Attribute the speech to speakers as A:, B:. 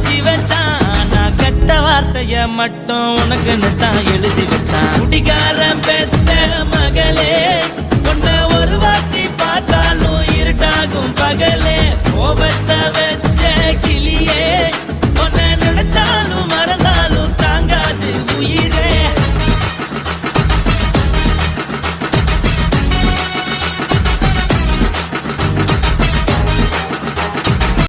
A: செஞ்சு வச்சான் நான் கெட்ட வார்த்தைய மட்டும் உனக்குன்னு தான் எழுதி வச்சான். குடிகாரன் பேத்து